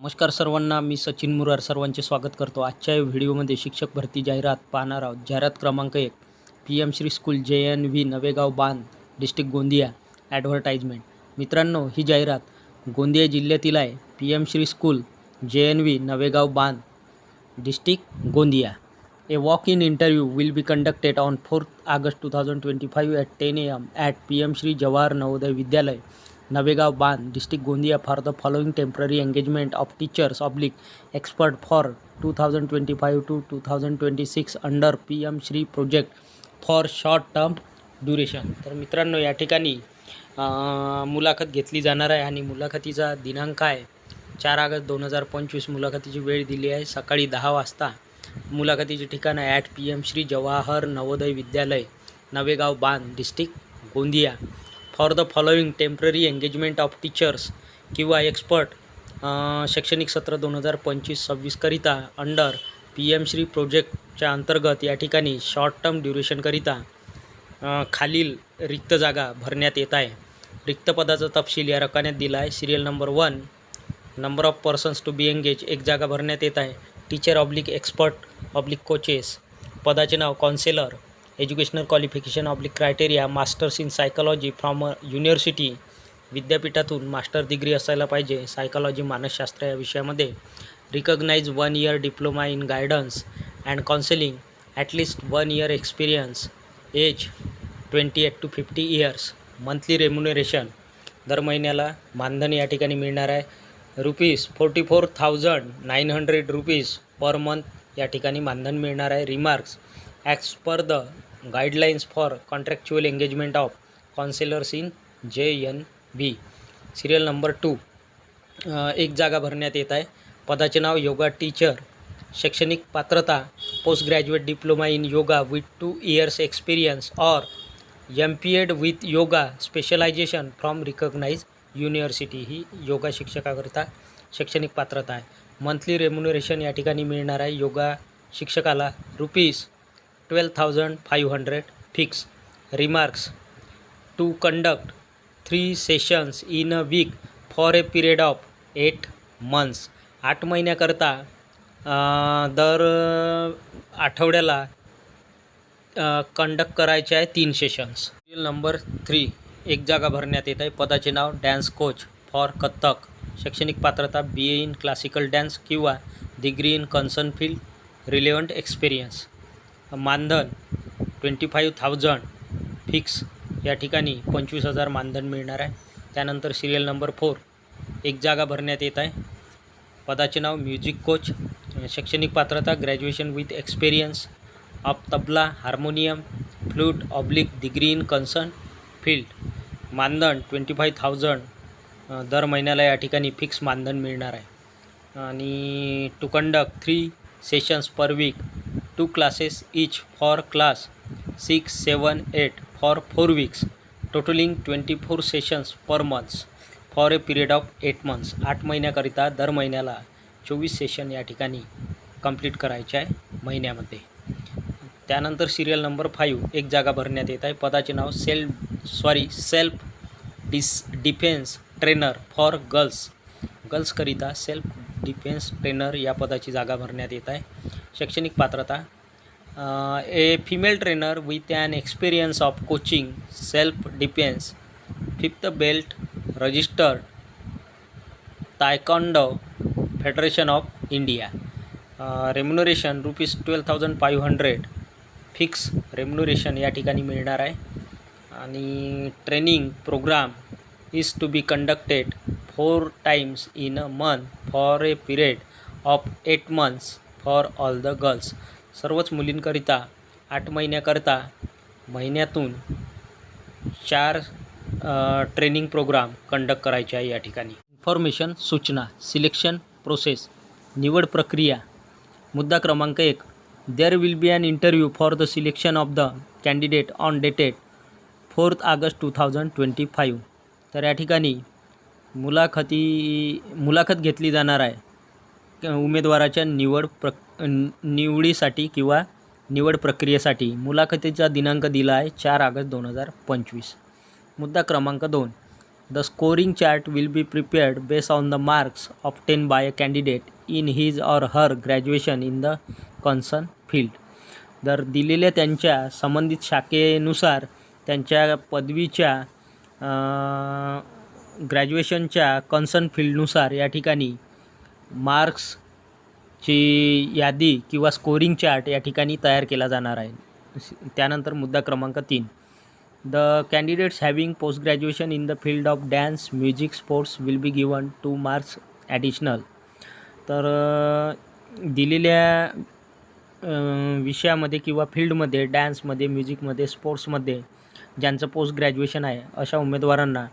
नमस्कार सर्वांना मी सचिन मुरार सर्वांचे स्वागत करतो. आजच्या या व्हिडिओमध्ये शिक्षक भरती जाहिरात पाहणार आहोत. जाहिरात क्रमांक एक P M Shri school J N V Navegaon Bandh district Gondia advertisement मित्रांनो ही जाहिरात गोंदिया जिल्ह्यातील आहे. P M Shri school J N V Navegaon Bandh district Gondia. A walk in interview will be conducted on fourth August two thousand twenty five at ten A M at P M Shri Jawahar Navodaya Vidyalaya Navegaon Bandh district Gondia for the following temporary engagement of teachers oblique expert for two thousand twenty five to two thousand twenty six under P M Shri project for short term duration तर मित्रांनो या ठिकाणी मुलाखत घेतली जाणार आहे आणि मुलाखतीचा दिनांक आहे चार ऑगस्ट दोन हजार पंचवीस. मुलाखतीची वेळ दिली आहे सकाळी दहा वाजता. मुलाखतीचे ठिकाण आहे at P M Shri Jawahar Navodaya Vidyalaya Navegaon Bandh district Gondia. For the following temporary engagement of teachers किंवा एक्सपर्ट शैक्षणिक सत्र दोन हजार पंचवीस सव्वीसकरिता अंडर पी एम श्री प्रोजेक्टच्या अंतर्गत या ठिकाणी शॉर्ट टर्म ड्युरेशनकरिता खालील रिक्त जागा भरण्यात येत आहे. रिक्त पदाचा तपशील या रकान्यात दिला आहे serial number one number of persons to be engage एक जागा भरण्यात येत आहे. Teacher oblique expert oblique coaches पदाचे नाव counsellor educational qualification oblique criteria masters in psychology from university विद्यापीठातून मास्टर डिग्री असायला पाहिजे. सायकॉलॉजी मानसशास्त्र या विषयामध्ये recognise one year diploma in guidance and counselling at least one year experience age twenty eight to fifty years monthly remuneration दर महिन्याला मानधन या ठिकाणी मिळणार आहे. Rupees forty four thousand nine hundred rupees per month या ठिकाणी मानधन मिळणार आहे. Remarks as per the guidelines for contractual engagement of counsellors in J N B serial number two एक जागा भरण्यात येत आहे. पदाचे नाव योगा टीचर शैक्षणिक पात्रता post graduate diploma in yoga with two years experience or M P Ed with yoga specialisation from recognise university he yoga शिक्षकाकरिता शैक्षणिक पात्रता आहे. मंथली रेम्युनरेशन या ठिकाणी मिळणार आहे. योगा शिक्षकाला rupees twelve thousand five hundred fix remarks. To conduct three sessions in a week for a period of eight months. आठ महिन्याकरता दर आठवड्याला कंडक्ट करायचे आहे तीन सेशन्स नंबर थ्री एक जागा भरण्यात येत आहे. पदाचे नाव डॅन्स कोच फॉर कथ्थक. शैक्षणिक पात्रता B A in classical dance किंवा degree in concern field relevant experience मानधन ट्वेंटी फाईव्ह थाउजंड फिक्स या ठिकाणी पंचवीस हजार मानधन मिळणार आहे. त्यानंतर सिरियल नंबर फोर एक जागा भरण्यात येत आहे. पदाचे नाव म्युझिक कोच शैक्षणिक पात्रता graduation with experience of tabla harmonium flute oblique degree in concern field मानधन ट्वेंटी फाईव्ह थाउजंड दर महिन्याला या ठिकाणी फिक्स मानधन मिळणार आहे. आणि to conduct three sessions per week two classes each for class six seven eight for four weeks totalling twenty four sessions per months for a period of eight months आठ महिन्याकरिता दर महिन्याला चोवीस सेशन या ठिकाणी कंप्लीट करायचे आहे महिन्यामध्ये. त्यानंतर सिरियल नंबर फाईव्ह एक जागा भरण्यात येत आहे. पदाचे नाव self sorry self dis defence trainer for girls. गर्ल्सकरिता self defence trainer या पदाची जागा भरण्यात येत आहे. शैक्षणिक पात्रता. A female trainer with an experience of coaching self defence fifth belt registered taekwondo federation of India remuneration rupees twelve thousand five hundred fix remuneration या ठिकाणी मिळणार आहे. आणि training programme is to be conducted four times in a month for a period of eight months for all the girls. सर्वच मुलींकरिता आठ महिन्याकरिता महिन्यातून चार ट्रेनिंग प्रोग्राम कंडक्ट करायचे आहे या ठिकाणी. इन्फॉर्मेशन सूचना सिलेक्शन प्रोसेस निवड प्रक्रिया. मुद्दा क्रमांक एक. There will be an interview for the selection of the candidate on dated fourth August two thousand twenty five तर या ठिकाणी मुलाखती मुलाखत घेतली जाणार आहे. उमेदवाराच्या निवड प्र निवडीसाठी किंवा निवड प्रक्रियेसाठी मुलाखतीचा दिनांक दिला आहे चार ऑगस्ट दोन हजार पंचवीस. मुद्दा क्रमांक दोन. The scoring chart will be prepared based on the marks obtain by a candidate in his or her graduation in the concern field तर दिलेल्या त्यांच्या संबंधित शाखेनुसार त्यांच्या पदवीच्या ग्रॅज्युएशनच्या कन्सर्न फील्डनुसार या ठिकाणी मार्क्सची यादी किंवा स्कोरिंग चार्ट या ठिकाणी तयार केला जाणार आहे. त्यानंतर मुद्दा क्रमांक तीन. The candidates having post graduation in the field of dance music sports will be given two marks additional तर दिलेल्या विषयामध्ये किंवा फील्डमध्ये डॅन्समध्ये म्युझिकमध्ये स्पोर्ट्समध्ये ज्यांचं पोस्ट ग्रॅज्युएशन आहे अशा उमेदवारांना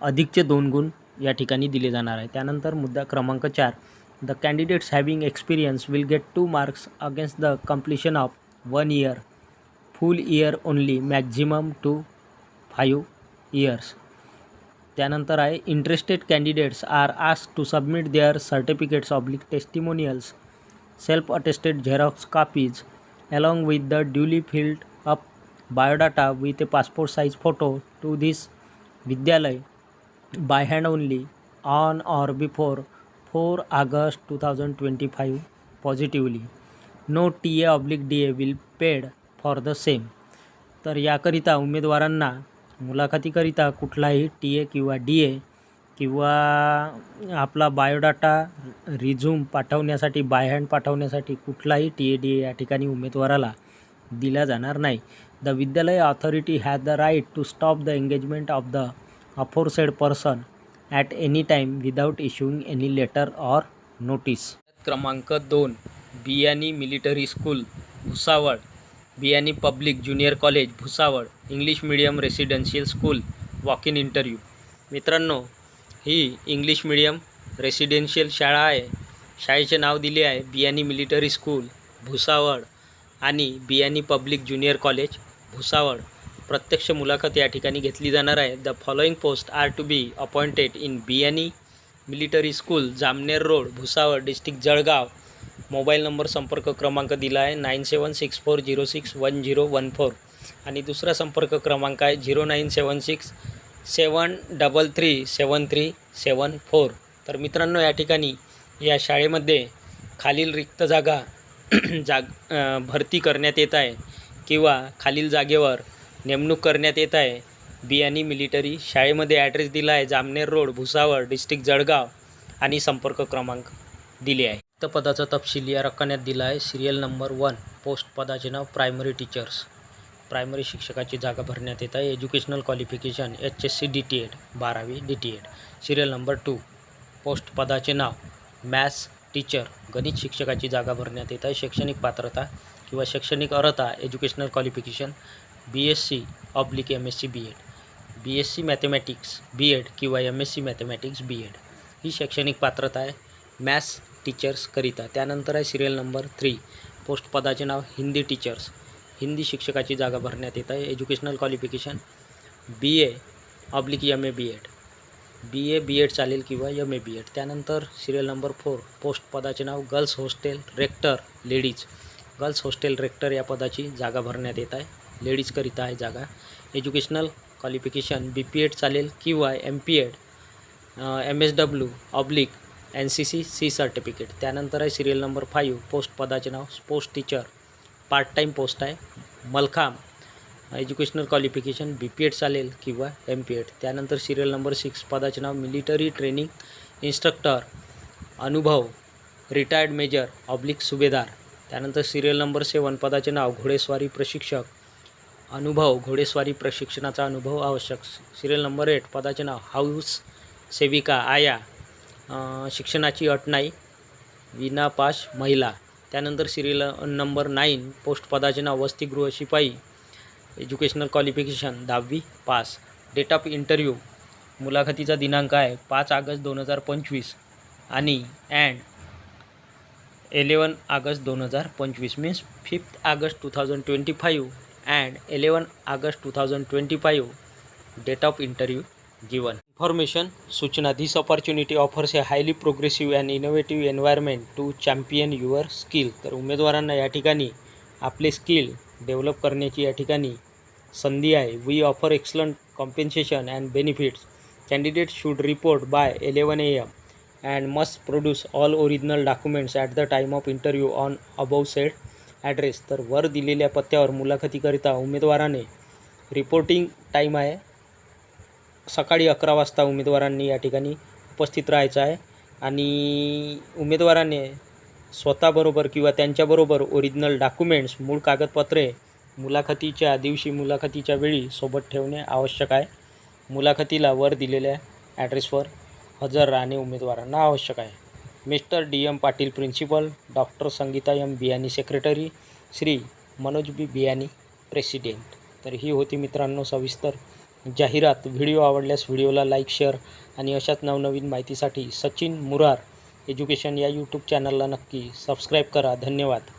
अधिकचे दोन गुण या ठिकाणी दिले जाणार आहे. त्यानंतर मुद्दा क्रमांक चार. The candidates having experience will get two marks against the completion of one year full year only maximum two five years त्यानंतर आहे interested candidates are ask to submit their certificates oblique testimonials self attested xerox copies along with with a passport up photo two a passport by hand only on or before four August two thousand twenty five positively no T A oblique D A will paid for the same तर याकरिता उमेदवारांना मुलाखतीकरिता कुठलाही T A किंवा D A किंवा आपला biodata resume पाठवण्यासाठी by hand पाठवण्यासाठी कुठलाही टी ए डी ए या ठिकाणी उमेदवाराला दिला जाणार नाही. The Vidyalaya authority has the right to stop the engagement of the aforesaid person at any time without issuing any letter or notice क्रमांक दोन Biyani military school Bhusawal. Biyani public junior college Bhusawal. English medium residential school walk in interview मित्रांनो ही English medium residential शाळा आहे. शाळेचे नाव दिले आहे Biyani military school Bhusawal. आणि Biyani public junior college Bhusawal. प्रत्यक्ष मुलाखत या ठिकाणी घेतली जाणार आहे. The following post are to be appointed in Biyani military school Jamner road Bhusawal district Jalgaon. Mobile number संपर्क क्रमांक दिला आहे nine seven six four zero six one zero one four आणि दुसरा संपर्क क्रमांक आहे zero nine seven six seven double three seven three seven four तर मित्रांनो या ठिकाणी या शाळेमध्ये खालील रिक्त जागा जाग भरती करण्यात येत आहे. किंवा खालील जागेवर नेमणूक करण्यात येत आहे. बियाणी मिलिटरी शाळेमध्ये ॲड्रेस दिला आहे. जामनेर रोड भुसावळ डिस्ट्रिक्ट जळगाव आणि संपर्क क्रमांक दिले आहे. रिक्त पदाचा तपशील या रकान्यात दिला आहे. सिरियल नंबर वन पोस्ट पदाचे नाव प्रायमरी टीचर्स प्रायमरी शिक्षकाची जागा भरण्यात येत आहे. Educational qualification H S C D T Ed बारावी D T Ed serial number two post पदाचे नाव मॅथ्स टीचर गणित शिक्षकाची जागा भरण्यात येत आहे. शैक्षणिक पात्रता किंवा शैक्षणिक अर्हता educational qualification B S C oblique M S C B Ed B S C mathematics B Ed किंवा M S C mathematics B Ed ही शैक्षणिक पात्रता आहे. मॅथ्स टीचर्सकरिता त्यानंतर आहे सिरियल नंबर थ्री पोस्ट पदाचे नाव हिंदी टीचर्स हिंदी शिक्षकाची जागा भरण्यात येत आहे. Educational qualification B A oblique M A B Ed B A B Ed चालेल किंवा एम ए बी एड त्यानंतर सिरियल नंबर फोर पोस्ट पदाचे नाव girls hostel rector ladies girls hostel rector या पदाची जागा भरण्यात येत आहे. लेडीजकरिता आहे जागा. Educational qualification B P Ed चालेल किंवा M P Ed M S W oblique N C C C certificate त्यानंतर आहे सिरियल नंबर फाईव्ह पोस्ट पदाचे नाव sports teacher part time post आहे. Mallakhamb educational qualification B P Ed चालेल किंवा M P Ed त्यानंतर serial number six पदाचे नाव military training instructor अनुभव रिटायर्ड मेजर ऑब्लिक सुभेदार. त्यानंतर सिरियल नंबर सेवन पदाचे नाव घोडेस्वारी प्रशिक्षक. अनुभव घोडेस्वारी प्रशिक्षणाचा अनुभव आवश्यक. सिरियल नंबर एट पदाचे नाव हाऊस सेविका आया. शिक्षणाची अट नाही विनापाश महिला. त्यानंतर सिरियल नंबर नाईन पोस्ट पदाचे नाव वसतिगृह शिपाई. एज्युकेशनल क्वालिफिकेशन दहावी पास. डेट ऑफ इंटरव्ह्यू मुलाखतीचा दिनांक आहे पाच ऑगस्ट दोन हजार पंचवीस. आणि अँड एलेवन ऑगस्ट दोन हजार पंचवीस means fifth August two thousand twenty five and eleven August two thousand twenty five date of interview given information सूचना this opportunity offers a highly progressive and innovative environment to champion your skill तर उमेदवारांना या ठिकाणी आपले skill develop करण्याची या ठिकाणी संधी आहे. We offer excellent compensation and benefits candidate should report by eleven A M and must produce all original documents at the time of interview on above set address तर वर दिलेल्या पत्त्यावर मुलाखतीकरिता उमेदवाराने रिपोर्टिंग टाईम आहे. सकाळी अकरा वाजता उमेदवारांनी या ठिकाणी उपस्थित राहायचं आहे. आणि उमेदवाराने स्वतःबरोबर किंवा त्यांच्याबरोबर ओरिजिनल डॉक्युमेंट्स मूळ कागदपत्रे मुलाखतीच्या दिवशी मुलाखतीच्या वेळी सोबत ठेवणे आवश्यक आहे. मुलाखतीला वर दिलेल्या ॲड्रेसवर हजर राहणे उमेदवारांना आवश्यक आहे. Mr D M Patil principal doctor Sangeeta M Biyani secretary Shri Manoj B Biyani president. तर ही होती मित्रांनो सविस्तर जाहिरात. व्हिडिओ आवडल्यास व्हिडिओला लाईक शेअर आणि अशाच नवनवीन माहितीसाठी सचिन मुरार एज्युकेशन या यूट्यूब चॅनलला नक्की सबस्क्राईब करा. धन्यवाद.